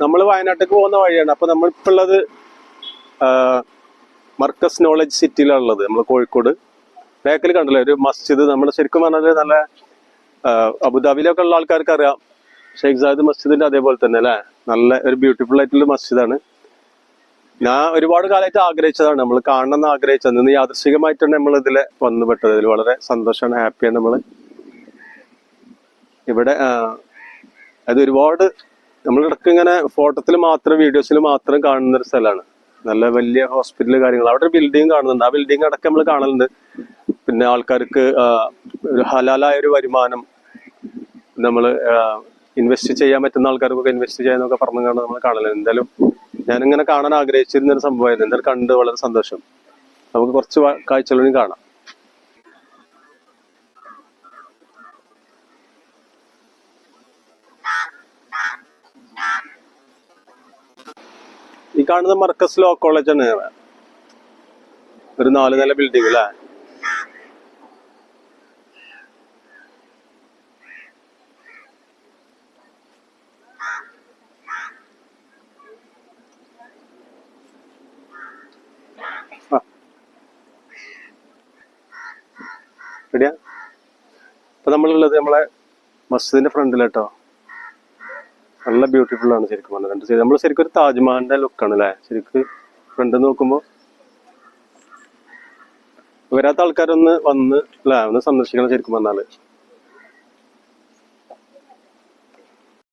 നമ്മൾ വയനാട്ടിലേക്ക് പോകുന്ന വഴിയാണ്. അപ്പൊ നമ്മളിപ്പോ ഉള്ളത് മർക്കസ് നോളജ് സിറ്റിയിലാണ് ഉള്ളത്. നമ്മൾ കോഴിക്കോട്. ബേക്കൽ കണ്ടല്ലേ ഒരു മസ്ജിദ്. നമ്മൾ ശരിക്കും പറഞ്ഞാൽ നല്ല അബുദാബിയിലൊക്കെ ഉള്ള ആൾക്കാർക്ക് അറിയാം ഷെയ്ഖ് സാദ് മസ്ജിദിന്റെ അതേപോലെ തന്നെ അല്ലേ? നല്ല ഒരു ബ്യൂട്ടിഫുൾ ആയിട്ടുള്ള മസ്ജിദാണ്. ഞാൻ ഒരുപാട് കാലമായിട്ട് ആഗ്രഹിച്ചതാണ്. നമ്മൾ കാണണം ആഗ്രഹിച്ചത്. ഇന്ന് യാദൃശികമായിട്ടാണ് നമ്മൾ ഇതിൽ വന്നുപെട്ടത് ഇതിൽ വളരെ സന്തോഷമാണ് ഹാപ്പിയാണ് നമ്മൾ ഇവിടെ അത് ഒരുപാട് നമ്മൾ ഇടയ്ക്ക് ഇങ്ങനെ ഫോട്ടോത്തിൽ മാത്രം വീഡിയോസിൽ മാത്രം കാണുന്ന ഒരു സ്ഥലമാണ്. നല്ല വലിയ ഹോസ്പിറ്റൽ കാര്യങ്ങൾ അവിടെ ഒരു ബിൽഡിംഗ് കാണുന്നുണ്ട്. ആ ബിൽഡിംഗ് അടക്കം നമ്മൾ കാണലുണ്ട്. പിന്നെ ആൾക്കാർക്ക് ഒരു ഹലാലായ ഒരു വരുമാനം നമ്മൾ ഇൻവെസ്റ്റ് ചെയ്യാൻ പറ്റുന്ന ആൾക്കാർക്കൊക്കെ ഇൻവെസ്റ്റ് ചെയ്യാന്നൊക്കെ പറഞ്ഞു കാണാൻ നമ്മൾ കാണലുണ്ട് എന്തായാലും ഞാനിങ്ങനെ കാണാൻ ആഗ്രഹിച്ചിരുന്ന ഒരു സംഭവമായിരുന്നു എന്തായാലും കണ്ട് വളരെ സന്തോഷം. നമുക്ക് കുറച്ച് കാഴ്ചകളും കാണാം. ഈ കാണുന്ന മർക്കസ് ലോ കോളേജ് ആണ്. ഒരു നാല് നില ബിൽഡിംഗ് അല്ലേ ആ. എവിടെയാ ഇപ്പൊ നമ്മളുള്ളത് നമ്മളെ മസ്ജിദിന്റെ ഫ്രണ്ടിലാട്ടോ നല്ല ബ്യൂട്ടിഫുൾ ആണ് ശരിക്കും പറഞ്ഞത് രണ്ട് സൈഡ് നമ്മൾ ശരിക്കും ഒരു താജ്മഹലിന്റെ ലുക്കാണ് അല്ലേ ശരിക്കും ഫ്രണ്ട് നോക്കുമ്പോൾ വരാത്ത ആൾക്കാരൊന്ന് വന്ന് അല്ലേ ഒന്ന് സന്ദർശിക്കണം ശരിക്കും പറഞ്ഞാൽ.